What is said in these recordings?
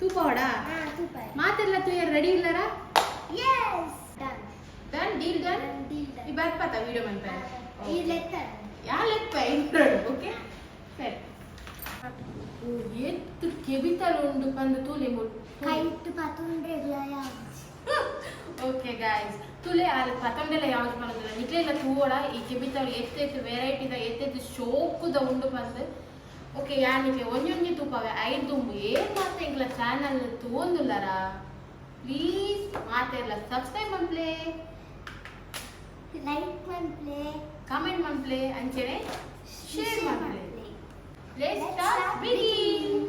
ತೂಪ ಹೊಡ ಮಾತೆಲ್ಲ ತುಯರ್ ರೆಡಿ ಇಲ್ಲರ ಡನ್ ಡೀಲ್ ಡನ್ ಈ ಬರ್ಪತ ವಿಡಿಯೋ ಮಾಡ್ತಾ ಈ ಲೆಕ್ಕ ಯಾ ಲೆಕ್ಕ? ಓಕೆ ಸರಿ. ಎತ್ತು ಕೆಬಿತಲು ಉಂಡು ಬಂದು ತೂಲಿ ಕೈಟ್ಟು ಪತೊಂಡೆ ಓಕೆ ಗಾಯ್ಸ್ ತುಲೆ ಅಲ್ಲಿ ಪತೊಂಡೆಲ್ಲ ಯಾವ್ದು ಬಂದಿಲ್ಲ ನಿಕ್ಲೆಲ್ಲ ತೂವಡ ಈ ಕೆಬಿತಲು ಎತ್ತೆತ್ತು ವೆರೈಟಿದ ಎತ್ತೆತ್ತು ಶೋಕುದ ಉಂಡು ಬಂದು ಓಕೆ ಯಾನಿಗೆ ಒಂಜೊಂಜಿ ತೂಪವೆ ಐದು ಏನ್ ಮಾತ ಇಂಗ್ಲ ಚಾನಲ್ ತೂಂದುಲ್ಲರ ಪ್ಲೀಸ್ ಮಾತೆಲ್ಲ ಸಬ್ಸ್ಕ್ರೈಬ್ ಮಾಡ್ಲೇ. ಲೈಕ್ ಮಾಡ್ಲೇ. ಕಮೆಂಟ್ ಮಾಡ್ಲೇ ಅಂಚೆನೆ ಶೇರ್ ಮಾಡ್ಲೇ. ಲೆಟ್ಸ್ ಸ್ಟಾರ್ಟ್ ಬಿಗಿನ್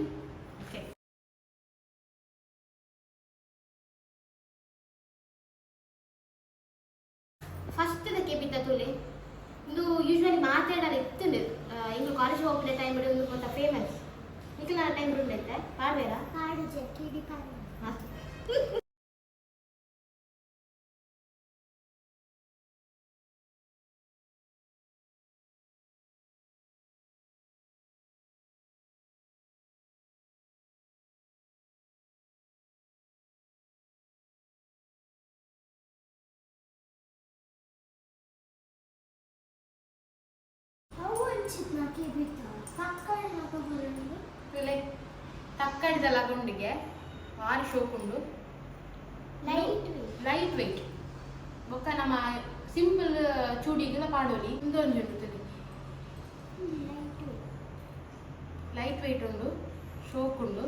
ನಿಖಿಲ ಟೈಮ್ ಉಂಡೈತೆ ಪಾಡ್ವೇರಾ ಕಾಡು ಜಕ್ಕಿಡಿ ಕಾಡು ಅವು ಅನ್ಸಿತ್ ತಕ್ಕಡಿದ ಲಗುಂಡಿಗೆ ಆರು ಶೋಕುಂಡು. ಲೈಟ್ ಲೈಟ್ ವೆಯ್ಟ್ ಬೊಕ್ಕ ನಮ್ಮ ಸಿಂಪಲ್ ಚೂಡಿಗೆಲ್ಲ ಪಾಡೋಲಿ ಇಂದೊಂದು ತುಲೆ ಲೈಟ್ ವೆಯ್ಟ್ ಉಂಡು ಶೋಕುಂಡು.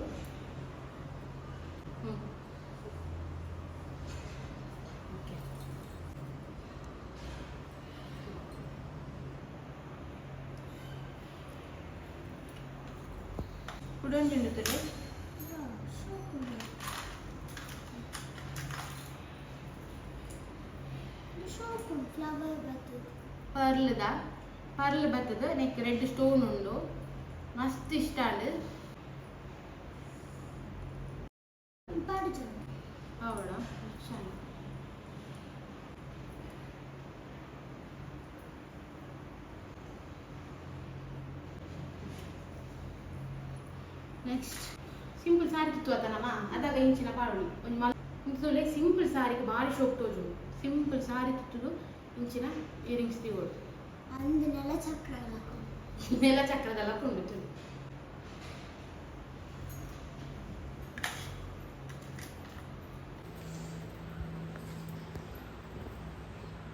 ಉಂಡು ಕುಡೊಂದು ಉಂಡು ತುಲೆ ಫ್ಲವರ್ ಬರ್ತದೆ ಪರ್ಲ್ದ ಪರ್ಲ್ ಬರ್ತದ ನೆಕ್ ರೆಡ್ ಸ್ಟೋನ್ ಉಂಡು ಮಸ್ತ್ ಇಷ್ಟ ಅಂಡ್ ಅರ್ಧ ಇಂಚಿನ ಪಾಡೋಣ ಒಂದು ಮಲ ಇಂತದೊಳೆ ಸಿಂಪಲ್ ಸಾರಿಗೆ ಭಾರಿ ಶೋಕ್ ತೋಜು ಸಿಂಪಲ್ ಸಾರಿ ತುತ್ತುಡು ಇಂಚಿನ ಇಯರಿಂಗ್ಸ್ ತಿಗೊಳ್ತು ಅಂದು ನೆಲ ಚಕ್ರ ನೆಲ ಚಕ್ರದಲ್ಲ ಕೊಂಡಿತ್ತು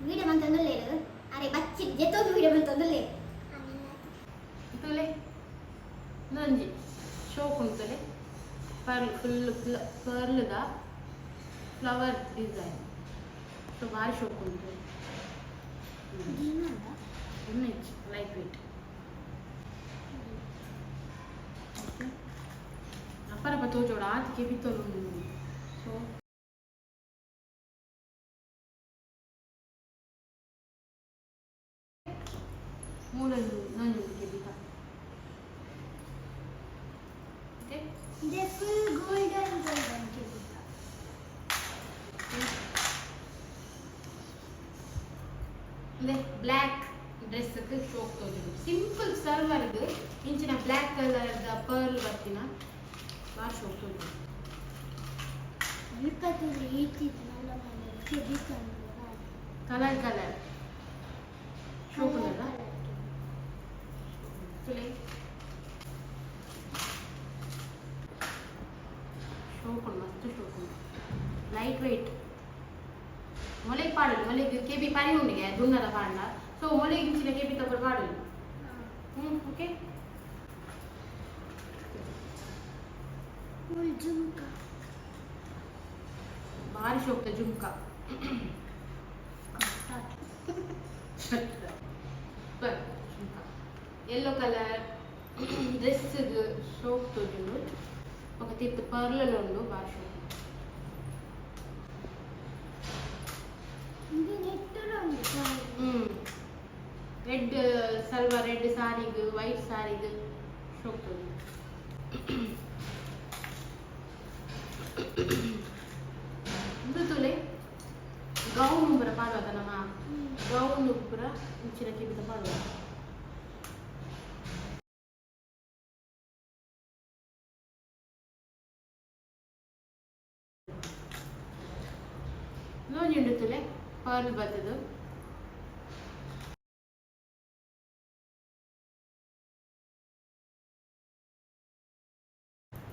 ವೀಡಿಯೋ ಬಂತಂದ್ರೆ ಲೇರು ಅರೆ ಬಚ್ಚಿ ಜೆತ್ತೋದು ವೀಡಿಯೋ ಬಂತಂದ್ರೆ ಲೇರು ತೋಲೆ ನಂಜಿ பர்ல் ஃபுல் பர்லுதா ஃப்ளவர் டிசைன் సో బాగా షోక్ ఉంటుంది ఇమేజ్ లైట్ వెయిట్ అప్పరపతో చూడ ఆతికి ఎపితోలు సో ಇದೆ ಬ್ಲ್ಯಾಕ್ ಡ್ರೆಸ್ಗೆ ಶೋಕ್ ತೋಜುದು ಸಿಂಪಲ್ ಸರ್ವರ್ದು ಇಂಚಿನ ಬ್ಲ್ಯಾಕ್ ಕಲರ್ದ ಪರ್ಲ್ ಬರ್ತಿನ ಭಾಳ ಶೋಕ್ ತೋಜುದು ಕಲರ್ ಕಲರ್ ಶೋಕ್ పాడాలి మళ్ళీ కేబీ పని ఉంది కదా దున్నర పాడల సో మొలిగించిన కేబీ తప్పుడు పాడాలి ఓకే జుంకా భారీ శోక్త జుంకా ఎల్లో కలర్ డ్రెస్ షోక్తో ఒక తిప్ప పర్లలో ఉండు భారీ ரெட் சல்வா ரெட் சாரிக்கு ஒயிட் சாரிக்கு ஷோக்கு ಇಂದುತುಲೆ ಗೌನು ಬರ ಪಾಡುವಾಗ ನಮ್ಮ ಗೌನು ಪುರ ಮುಚ್ಚಿನ ಕಿಬಿದ ಪಾಡುವಾಗ ನೋಡಿಂಡುತ್ತಲೆ ಪಾಲು ಬರ್ತದೆ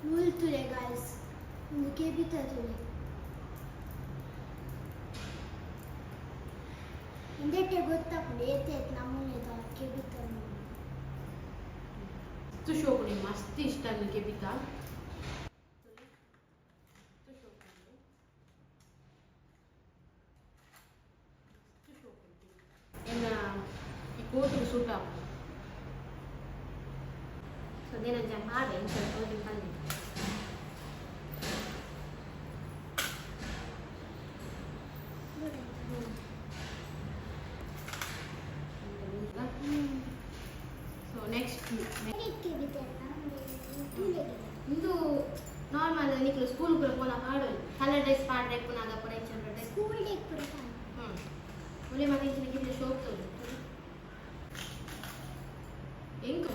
ಬರ್ತದು ಮೂಲ್ ತುಲೆ ಗಾಯ್ಸ್ ಒಂದು ಕೇಬಿತ ತುಲೆ ಎಂದೆಟ್ಟೆ ಗೊತ್ತಾಗ್ತದೆ ಏತೈತ್ ನಮ್ಮನೆದ ಕೇಬಿತ ಮಸ್ತ್ ಶೋಕುನಿ ಮಸ್ತ್ ಇಷ್ಟ ನನಗೆ ಬಿತ್ತ ಎನ್ನ ಈ ಕೋಟಿಗೆ ಸೂಟ ಸೊ 我听人家那边说，好听。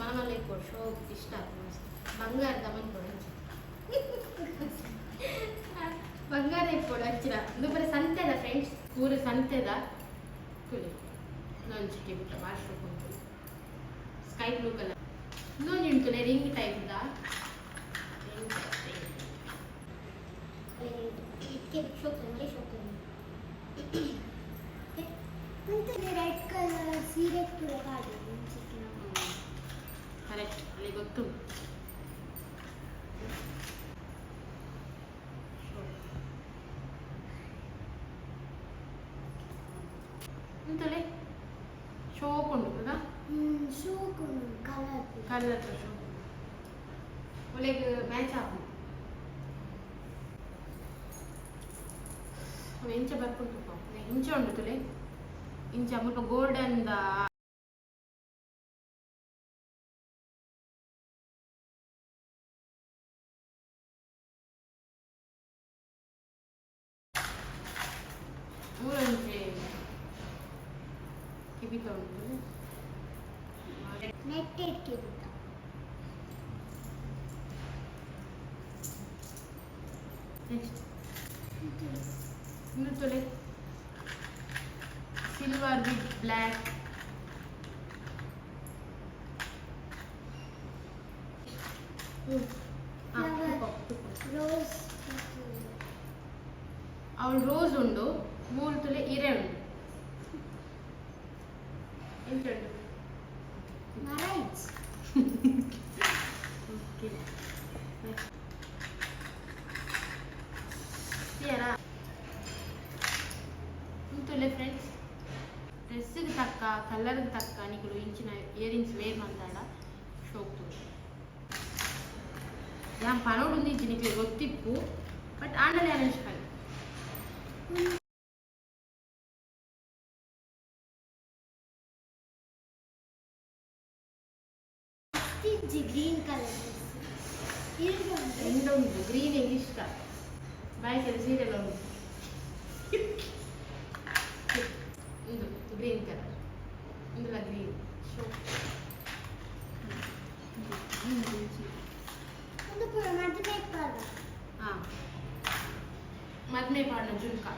ಕೊಡು ಶೋಕ್ ಇಷ್ಟ ಬಂಗಾರದ ಮನ್ ಕೊಡು ಬಂಗಾರ ಇಪ್ಪೋಡು ಹಚ್ಚಿರ ಇದು ಸಂತೆದ ಫ್ರೆಂಡ್ಸ್ ಪೂರ ಸಂತೆದ ತುಳಿ ಲಂಚ್ಗೆ ಬಿಟ್ಟ, ವಾಶ್ರೂಮ್ ಉಂಟು ಸ್ಕೈ ಬ್ಲೂ ಕಲರ್ ಇನ್ನೊಂದು ಉಂಟುಲೆ ರಿಂಗ್ ಟೈಪ್ದ ಇದಕ್ಕೆ ಶೋ ಮಳೆ ಗೊತ್ತು ಎಂತಲೆ ಶೋಕ್ ಉಂಟು కదా ಹ್ಮ್ ಶೋಕು ಕಲರ್ ಕಲರ್ ಶೋಕ್ ಒಳ್ಳೆಗೆ ಮ್ಯಾಚ್ ಆಪು ಅವ ಇಂಚ ಬರ್ಕೊಂಡು ಇಂಚ ಉಂಟು ತುಲೆ ಕಿಬಿತ ಉಂಟು ನೆಟ್ಟೆಡ್ ಕೇಬಿತ ನೆಕ್ಸ್ಟ್ ಇನ್ನು ತೊಲೆ ಸಿಲ್ವರ್ ವಿತ್ ಬ್ಲ್ಯಾಕ್ ರೋಸ್ ಅವಳು ರೋಸ್ ಉಂಡು ಮೂರು ತುಲೆ ಇರೆ ಉಂಡು ఫ్రెండ్స్ డ్రెస్సుకి తక్క కలర్కి తక్క నీకు ఇచ్చిన ఇయర్ రింగ్స్ వేయమంటాడా షోక్తో దాని పనుడు ఉంది నీకు గొత్తిప్పు బట్ ఆండలే అనేసి పని మంచి గ్రీన్ కలర్ ఎండ ఉంది గ్రీన్ ఇంగ్లీష్ కా బాయ్ తెలిసి ఎలా ఉంది ఇందు గ్రీన్ కలర్ ఇందులో గ్రీన్ షో మధ్య పాడిన జుంకా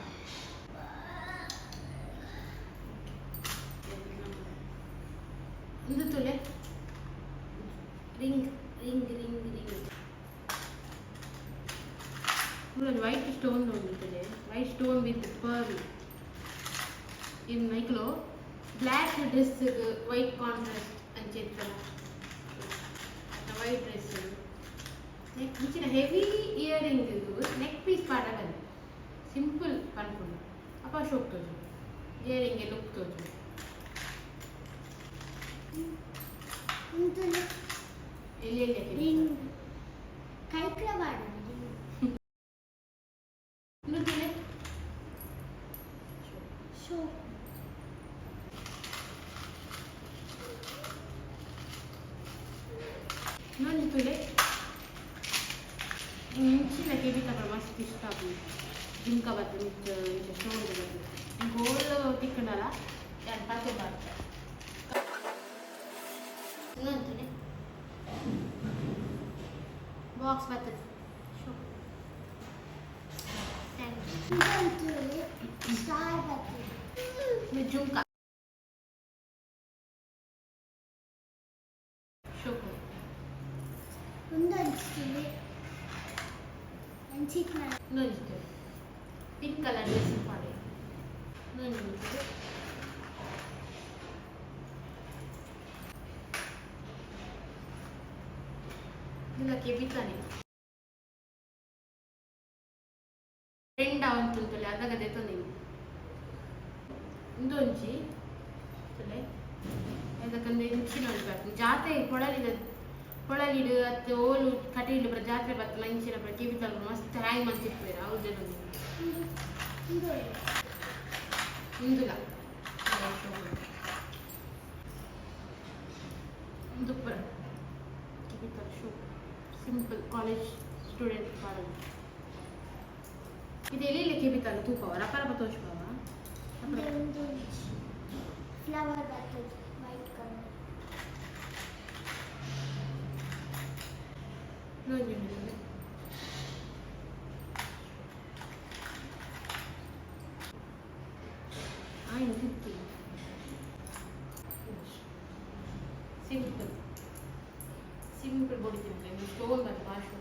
baş okutacağım. Diğer engeli okutacağım. Eli eli. అవ్వద్దు మీకు ఇంట్రెస్ట్గా ఉండదు గోల్డ్ తిక్కున్నారా దాని పక్కన. పడుతుంది బాక్స్ పడుతుంది థ్యాంక్ జుంకా. ಇಲ್ಲ ಕೆಬಿತಾನೆ? ಫ್ರೆಂಡ್ ಅವಂತುಂಟಲೆ ಅದಾಗ ದೆತ್ತೊಂದಿನಿ ಇಂದೊಂಜಿ ತಲೆ ಉಂಟು ಜಾತ್ರೆ ಕೊಳಲಿಡು, ಅತ್ತೆ, ಓಲು, ಕಟೀಲು ಬರ ಜಾತ್ರೆ ಬರ್ತಲ್ಲ, ಇಂಚಿನ ಬರ ಕಿವಿತಲ್ ಮಸ್ತ್ ಹ್ಯಾಂಗ್ ಮಂತಿರ್ತಾರೆ ಅವ್ರ ಜನ ಇದು ಇದು ಇಂದುಲ ದುಪ್ಪರ ಕಿವಿತಲ್ ಶೂ ಸಿಂಪಲ್ ಕಾಲೇಜ್ ಸ್ಟೂಡೆಂಟ್ ಮಾಡೋದು ಇದು ಎಲ್ಲಿ ಕಿವಿತಲ್ಲ ತೂಕವ ರಪರಪ ತೋಚ್ಕವ ಇದು ಒಂದು ಫ್ಲವರ್ ಬರ್ತದೆ ವೈಟ್ ಕಲರ್ ನೋಡಿ ನೋಡಿ ಆಯ್ತು ಸಿಕ್ತಿ ಸಿಂಪಲ್ ಸಿಂಪಲ್ ಹೊಡಿತೀನಿ ಸ್ಟೋನ್ ಬಂದು ಭಾಷೆ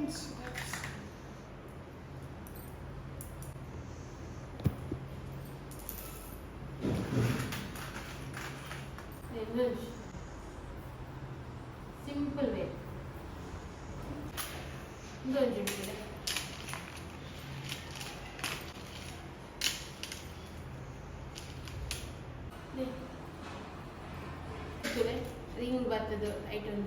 ಕುಡಂಜಿ ರೆಡ್ ಸಿಂಪಲ್ ವೇ ಇದೊಂದು ಇದೆ ರಿಂಗ್ ಬರ್ತದೆ ಐಟಮ್